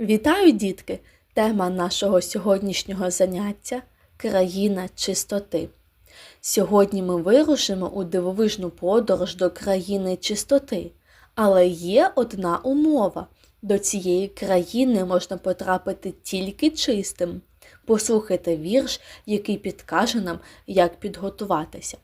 Вітаю, дітки! Тема нашого сьогоднішнього заняття країна чистоти. Сьогодні ми вирушимо у дивовижну подорож до країни чистоти. Але є одна умова: до цієї країни можна потрапити тільки чистим. Послухайте вірш, який підкаже нам, як підготуватися.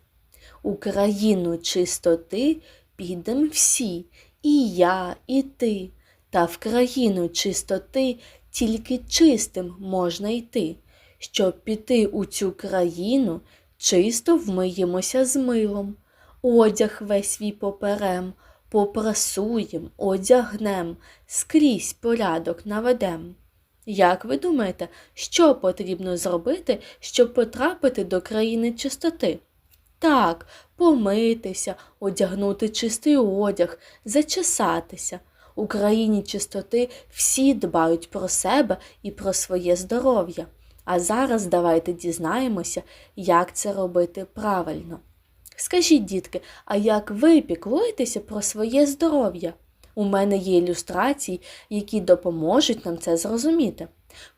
У країну чистоти підем всі, і я, і ти. Та в країну чистоти тільки чистим можна йти. Щоб піти у цю країну, чисто вмиємося з милом, одяг весь свій поперем, попрасуєм, одягнем, скрізь порядок наведем. Як ви думаєте, що потрібно зробити, щоб потрапити до країни чистоти? Так, помитися, одягнути чистий одяг, зачесатися. У країні чистоти всі дбають про себе і про своє здоров'я. А зараз давайте дізнаємося, як це робити правильно. Скажіть, дітки, а як ви піклуєтеся про своє здоров'я? У мене є ілюстрації, які допоможуть нам це зрозуміти.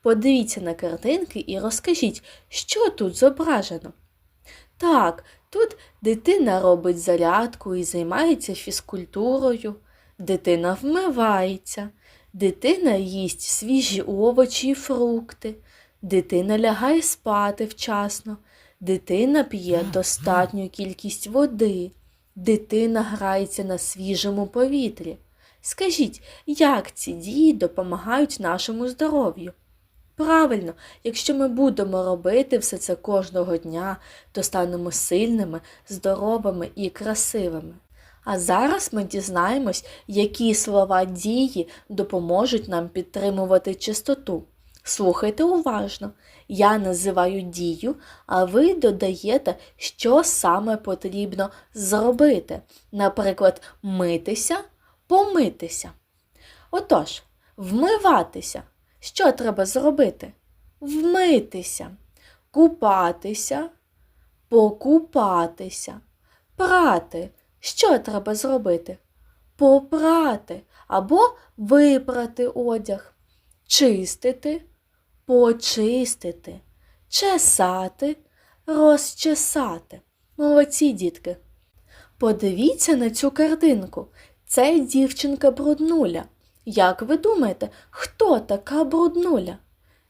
Подивіться на картинки і розкажіть, що тут зображено. Так, тут дитина робить зарядку і займається фізкультурою. Дитина вмивається, дитина їсть свіжі овочі і фрукти, дитина лягає спати вчасно, дитина п'є достатню кількість води, дитина грається на свіжому повітрі. Скажіть, як ці дії допомагають нашому здоров'ю? Правильно, якщо ми будемо робити все це кожного дня, то станемо сильними, здоровими і красивими. А зараз ми дізнаємось, які слова дії допоможуть нам підтримувати чистоту. Слухайте уважно. Я називаю дію, а ви додаєте, що саме потрібно зробити. Наприклад, митися, помитися. Отож, вмиватися. Що треба зробити? Вмитися, купатися, покупатися, прати. Що треба зробити? Попрати або випрати одяг, чистити, почистити, чесати, розчесати. Молодці дітки. Подивіться на цю картинку. Це дівчинка бруднуля. Як ви думаєте, хто така бруднуля?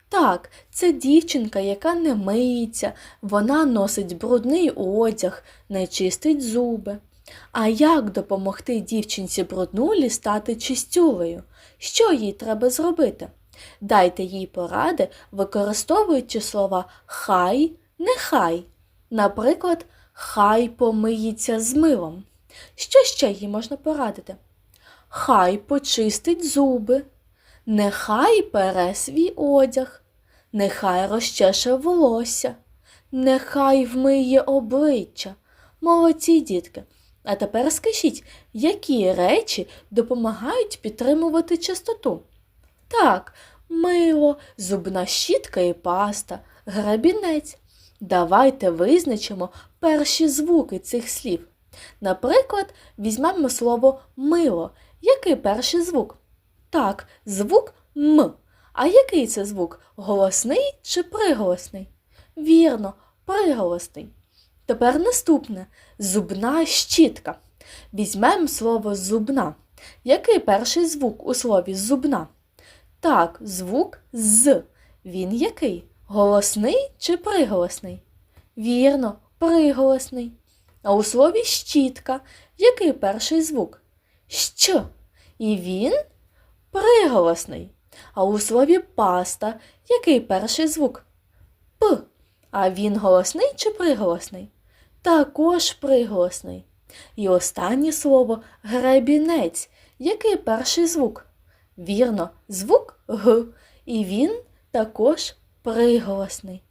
Так, це дівчинка, яка не миється, вона носить брудний одяг, не чистить зуби. А як допомогти дівчинці бруднулі стати чистюлею? Що їй треба зробити? Дайте їй поради, використовуючи слова хай, нехай. Наприклад, хай помиється з милом. Що ще їй можна порадити? Хай почистить зуби, нехай пере свій одяг, нехай розчеше волосся, нехай вмиє обличчя. Молодці дітки. А тепер скажіть, які речі допомагають підтримувати чистоту? Так, мило, зубна щітка і паста, грабінець. Давайте визначимо перші звуки цих слів. Наприклад, візьмемо слово мило. Який перший звук? Так, звук М. А який це звук? Голосний чи приголосний? Вірно, приголосний. Тепер наступне зубна щітка. Візьмемо слово зубна. Який перший звук у слові зубна? Так, звук з. Він який? Голосний чи приголосний? Вірно, приголосний. А у слові щітка який перший звук? Щ. І він приголосний. А у слові паста який перший звук? П. А він голосний чи приголосний? Також приголосний. І останнє слово гребінець. Який перший звук? Вірно, звук Г. І він також приголосний.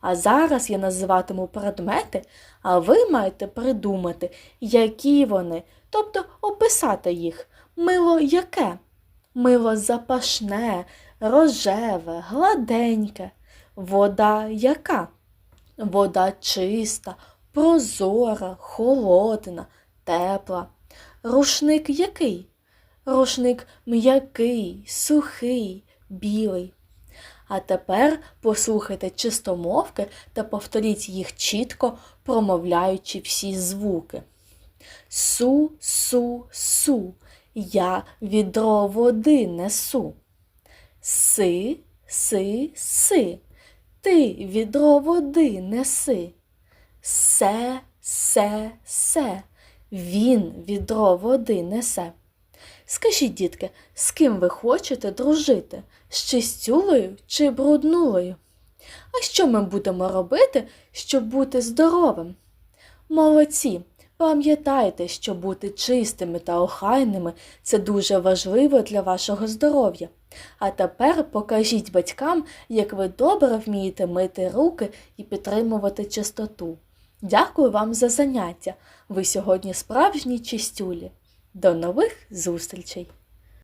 А зараз я називатиму предмети, а ви маєте придумати, які вони, тобто описати їх. Мило яке? Мило запашне, рожеве, гладеньке. Вода яка? Вода чиста, прозора, холодна, тепла. Рушник який? Рушник м'який, сухий, білий. А тепер послухайте чистомовки та повторіть їх чітко, промовляючи всі звуки. Су, су, су, я відро води несу. Си, си, си, ти відро води неси. Се, се, се, він відро води несе. Скажіть, дітки, з ким ви хочете дружити? З чистюлею чи бруднулею? А що ми будемо робити, щоб бути здоровим? Молодці! Пам'ятайте, що бути чистими та охайними це дуже важливо для вашого здоров'я. А тепер покажіть батькам, як ви добре вмієте мити руки і підтримувати чистоту. Дякую вам за заняття. Ви сьогодні справжні чистюлі. До нових зустрічей!